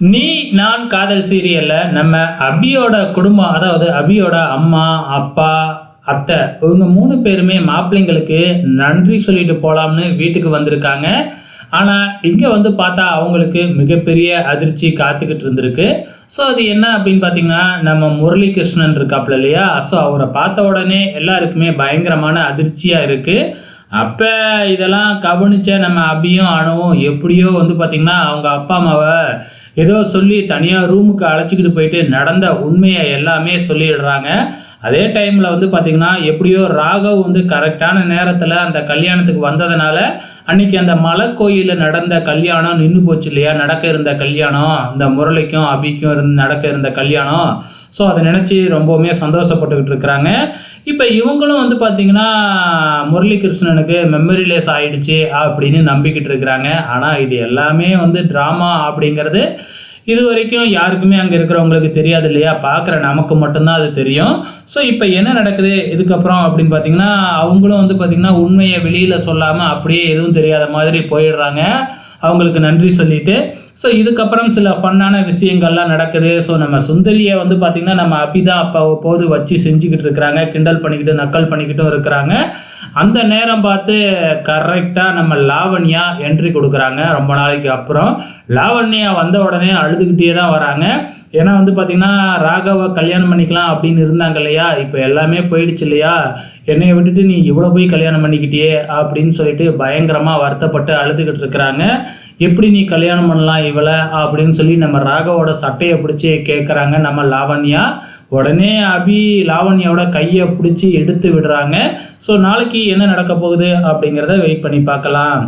நீ நான் காதல் சீரியலில் நம்ம அபியோட குடும்பம் அதாவது அபியோட அம்மா அப்பா அத்தை இவங்க மூணு பேருமே மாப்பிள்ளைங்களுக்கு நன்றி சொல்லிட்டு போகலாம்னு வீட்டுக்கு வந்திருக்காங்க. ஆனால் இங்கே வந்து பார்த்தா அவங்களுக்கு மிகப்பெரிய அதிர்ச்சி காத்துக்கிட்டு இருந்திருக்கு. ஸோ அது என்ன அப்படின்னு பார்த்தீங்கன்னா நம்ம முரளிகிருஷ்ணன் இருக்காப்புல இல்லையா? ஸோ அவரை பார்த்த உடனே எல்லாருக்குமே பயங்கரமான அதிர்ச்சியாக இருக்குது அப்போ இதெல்லாம் கவனித்த நம்ம அபியும் அணுவும் எப்படியோ வந்து பார்த்திங்கன்னா அவங்க அப்பா அம்மாவை ஏதோ சொல்லி தனியாக ரூமுக்கு அழைச்சிக்கிட்டு போயிட்டு நடந்த உண்மையை எல்லாமே சொல்லிடுறாங்க. அதே டைமில் வந்து பார்த்திங்கன்னா எப்படியோ ராகவ் வந்து கரெக்டான நேரத்தில் அந்த கல்யாணத்துக்கு வந்ததுனால அன்னைக்கு அந்த மலை கோயிலில் நடந்த கல்யாணம் நின்று போச்சு இல்லையா? நடக்க இருந்த கல்யாணம் இந்த முரளிக்கும் அபிக்கும் இருந்து நடக்க இருந்த கல்யாணம். ஸோ அதை நினச்சி ரொம்பவுமே சந்தோஷப்பட்டுக்கிட்டு இருக்கிறாங்க. இப்போ இவங்களும் வந்து பார்த்திங்கன்னா முரளிகிருஷ்ணனுக்கு மெமரிலெஸ் ஆகிடுச்சு அப்படின்னு நம்பிக்கிட்டு இருக்கிறாங்க. ஆனால் இது எல்லாமே வந்து ட்ராமா அப்படிங்கிறது இது வரைக்கும் யாருக்குமே அங்கே இருக்கிறவங்களுக்கு தெரியாது இல்லையா? பார்க்குற நமக்கு மட்டும்தான் அது தெரியும். ஸோ இப்போ என்ன நடக்குது? இதுக்கப்புறம் அப்படின்னு பார்த்தீங்கன்னா அவங்களும் வந்து பார்த்திங்கன்னா உண்மையை வெளியில் சொல்லாமல் அப்படியே எதுவும் தெரியாத மாதிரி போயிடுறாங்க. அவங்களுக்கு நன்றி சொல்லிட்டு ஸோ இதுக்கப்புறம் சில ஃபன்னான விஷயங்கள்லாம் நடக்குது. ஸோ நம்ம சுந்தரியை வந்து பார்த்திங்கன்னா நம்ம அபிதான் அப்போ போது வச்சு செஞ்சுக்கிட்டு இருக்கிறாங்க கிண்டல் பண்ணிக்கிட்டு நக்கல் பண்ணிக்கிட்டும் இருக்கிறாங்க. அந்த நேரம் பார்த்து கரெக்டாக நம்ம லாவண்யா என்ட்ரி கொடுக்குறாங்க. ரொம்ப நாளைக்கு அப்புறம். லாவண்யா வந்த உடனே அழுதுகிட்டே தான் வராங்க. ஏன்னா வந்து பார்த்திங்கன்னா ராகவை கல்யாணம் பண்ணிக்கலாம் அப்படின்னு இருந்தாங்க இல்லையா? இப்போ எல்லாமே போயிடுச்சு இல்லையா? என்னையை விட்டுட்டு நீ இவ்வளோ போய் கல்யாணம் பண்ணிக்கிட்டியே அப்படின்னு சொல்லிட்டு பயங்கரமாக வருத்தப்பட்டு அழுதுகிட்டு இருக்கிறாங்க. எப்படி நீ கல்யாணம் பண்ணலாம் இவளை அப்படின்னு சொல்லி நம்ம ராகவோட சட்டையை பிடிச்சி கேட்குறாங்க நம்ம லாவண்யா. உடனே அபி லாவண்யாவோட கையை பிடிச்சி எடுத்து விடுறாங்க. ஸோ நாளைக்கு என்ன நடக்க போகுது அப்படிங்கிறத வெயிட் பண்ணி பார்க்கலாம்.